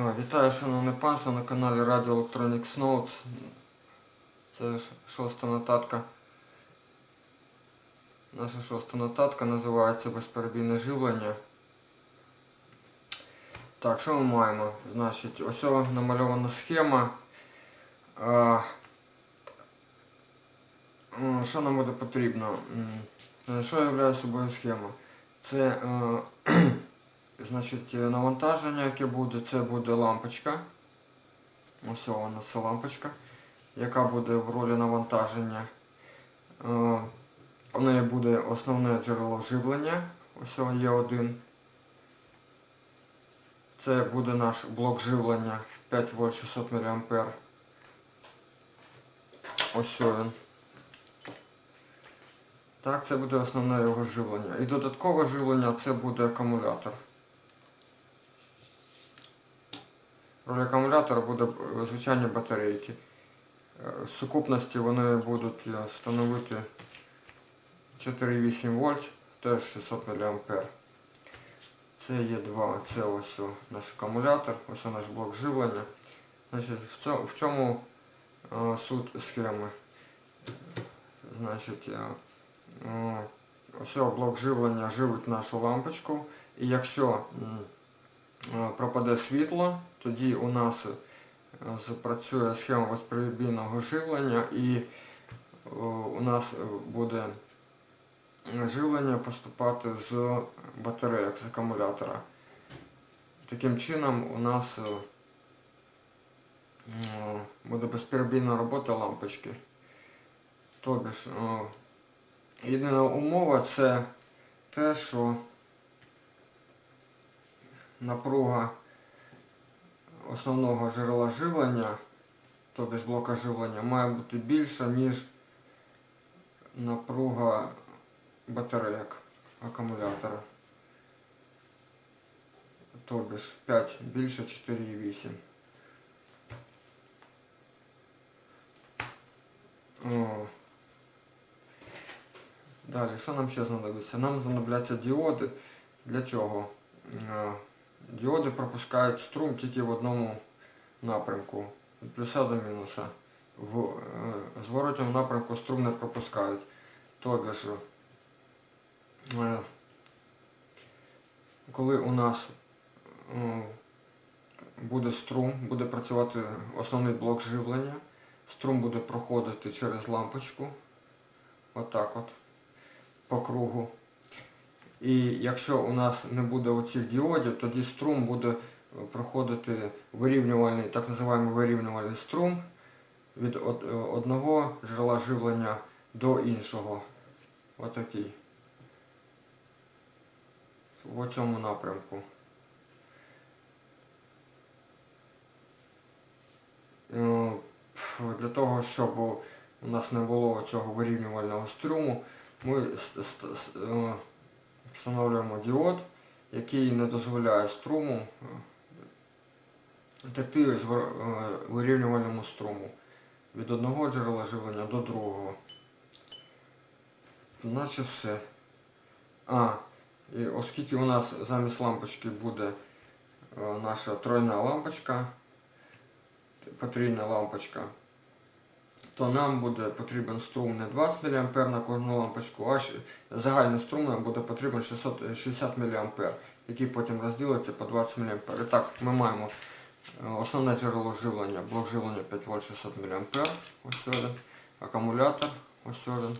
А, Вітаю, шановне панство, на каналі Radio Electronics Notes. Це шоста нотатка. Наша шоста нотатка називається безперебійне живлення. Так, що ми маємо? Значить, ось намальована схема. А, що нам буде потрібно? Що являє собою схема? Це е, Значить, е, навантаження, яке буде, це буде лампочка. Ось вона, це лампочка, яка буде в ролі навантаження. Е, У неї буде основне джерело живлення. Ось є один. Це буде наш блок живлення 5 вольт 600 мА. Ось він. Так, це буде основне його живлення. І додаткове живлення це буде акумулятор. Роль акумулятора буде звичайні батарейки. Е, В сукупності вони будуть е, становити 4,8 вольт, теж 600 мА. Це є два, це ось наш акумулятор, ось наш блок живлення. Значить, в чому е, суть схеми? Значить, ось блок живлення живить нашу лампочку. І якщо пропаде світло, тоді у нас е, запрацює схема безперебійного живлення і е, у нас е, буде живлення поступати з батарейок, з акумулятора. Таким чином у нас е, буде безперебійна робота лампочки. Е, єдина умова це те, що напруга основного джерела живлення, тобі ж блока живлення, має бути більша, ніж напруга батарейок акумулятора. Тобі ж 5 більше 4,8. О. Далі, що нам ще знадобиться? Нам знадобляться діоди. Для чого? Діоди пропускають струм тільки в одному напрямку, від плюса до мінуса. В е, зворотньому напрямку струм не пропускають. Тобі ж, е, коли у нас е, буде струм, буде працювати основний блок живлення, струм буде проходити через лампочку, отак от, по кругу. І якщо у нас не буде оцих діодів, тоді струм буде е, проходити вирівнювальний, так називаємо вирівнювальний струм від е, одного джерела живлення до іншого. Отакий. В цьому напрямку. Е, Для того, щоб у нас не було цього вирівнювального струму, ми встановлюємо діод, який не дозволяє струму е, текти е, вирівнювальному струму від одного джерела живлення до другого. Наче все. А, і оскільки у нас замість лампочки буде е, наша тройна лампочка, потрійна лампочка, то нам буде потрібен струм не 20 мА на кожну лампочку, а загальний струм нам буде потрібен 660 мА, який потім розділиться по 20 мА. І так, ми маємо е, основне джерело живлення, блок живлення 5 вольт 600 мА, ось один, акумулятор, ось один,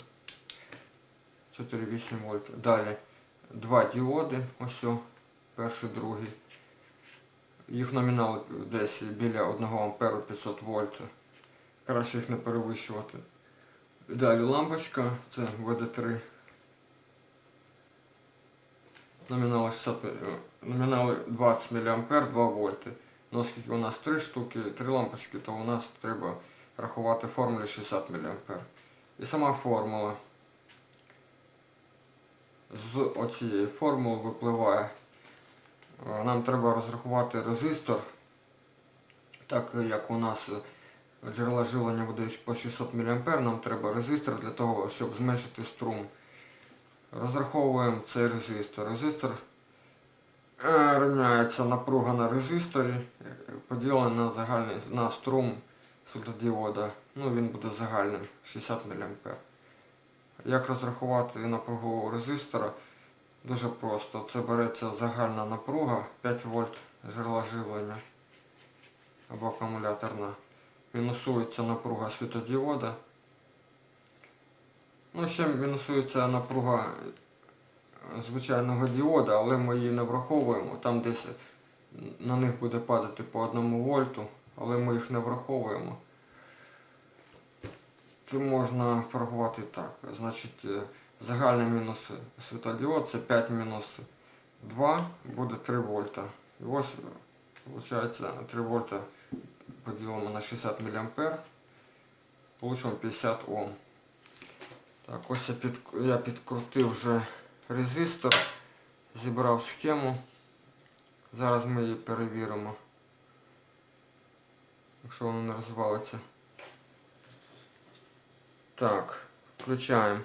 4,8 вольт. Далі два діоди, ось перший, другий. Їх номінал десь біля 1 А 500 вольт. Краще їх не перевищувати. Далі лампочка, це ВД3. Номінали 60, е, номінали 20 мА 2 вольти. Ну, оскільки у нас 3 штуки, 3 лампочки, то у нас треба рахувати формулі 60 мА. І сама формула. З оцієї формули випливає. е, Нам треба розрахувати резистор, так як у нас е, джерела живлення видають по 600 мА, нам треба резистор для того, щоб зменшити струм. Розраховуємо цей резистор. Резистор е, рівняється напруга на резисторі, е, поділена на загальний на струм світлодіода. Ну, він буде загальним 60 мА. Як розрахувати напругу резистора? Дуже просто. Це береться загальна напруга 5 вольт джерела живлення або акумуляторна. Мінусується напруга світодіода. Ну, ще мінусується напруга е, звичайного діода, але ми її не враховуємо. Там десь на них буде падати по 1 вольту, але ми їх не враховуємо. То можна порахувати так. Значить, е, загальний мінус світодіод це 5 мінус 2 буде 3 вольта. І ось виходить 3 вольта поділимо на 60 мА. Получимо 50 Ом. Так, ось я, під, я підкрутив вже резистор, зібрав схему. Зараз ми її перевіримо. Якщо воно не розвалиться. Так, включаємо.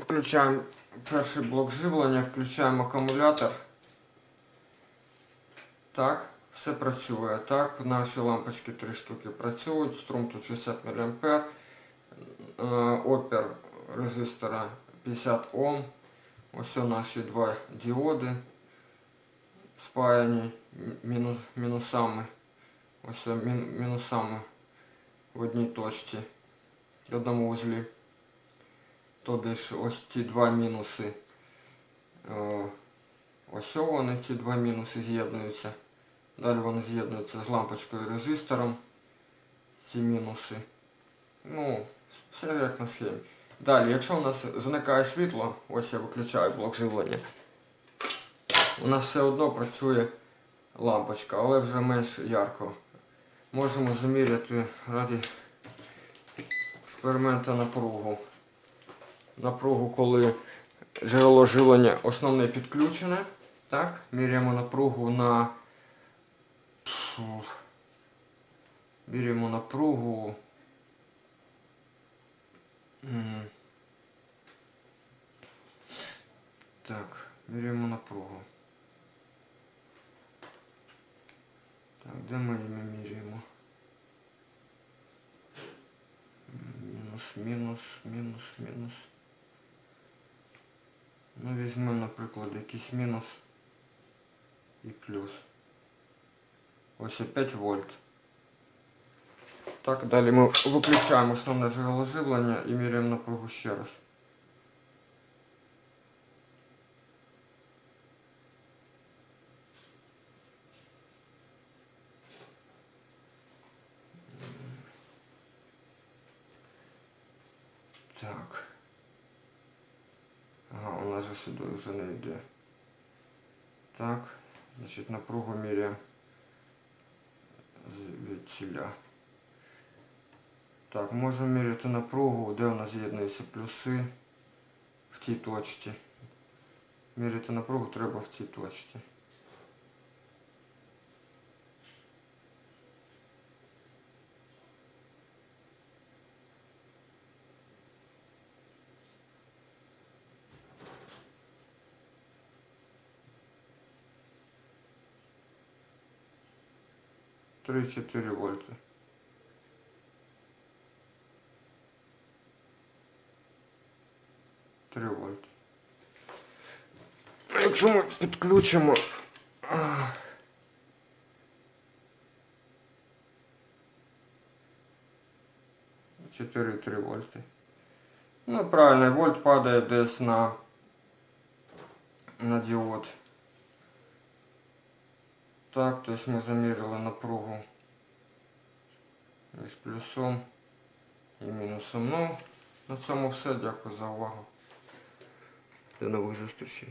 Включаємо перший блок живлення, включаємо акумулятор. Так, все працює. Так, наші лампочки три штуки працюють, струм тут 60 мА, е, опір резистора 50 Ом. Ось наші два діоди спаяні мінус, мінусами. Ось мін, мінусами в одній точці, в одному вузлі. Тобі ж ось ці два мінуси. е, Ось вони, ці два мінуси з'єднуються. Далі вони з'єднуються з лампочкою резистором. Ці мінуси. Ну, все як на схемі. Далі, якщо у нас зникає світло, ось я виключаю блок живлення. У нас все одно працює лампочка, але вже менш ярко. Можемо заміряти раді експеримента напругу. Напругу, коли джерело живлення основне підключене. Так, міряємо напругу на. Міряємо напругу. Так, міряємо напругу. Так, де ми її міряємо? Мінус, мінус, мінус, мінус. Ну, візьмемо, наприклад, якийсь мінус і плюс. Ось 5 вольт. Так, далі ми виключаємо основне джерело живлення і міряємо напругу ще раз. Так. Ага, у нас же сюди вже не йде. Так, значить напругу міряємо З- Так, можемо міряти напругу, де у нас з'єднуються плюси в цій точці. Міряти напругу треба в цій точці. Три-чотири вольти. Три вольти. А Якщо ми підключимо. а, Чотири три вольти. Ну, правильно, вольт падає десь на, на діод. Так, то есть ми замірили напругу між плюсом і мінусом. Ну, на цьому все. Дякую за увагу. До нових зустрічей.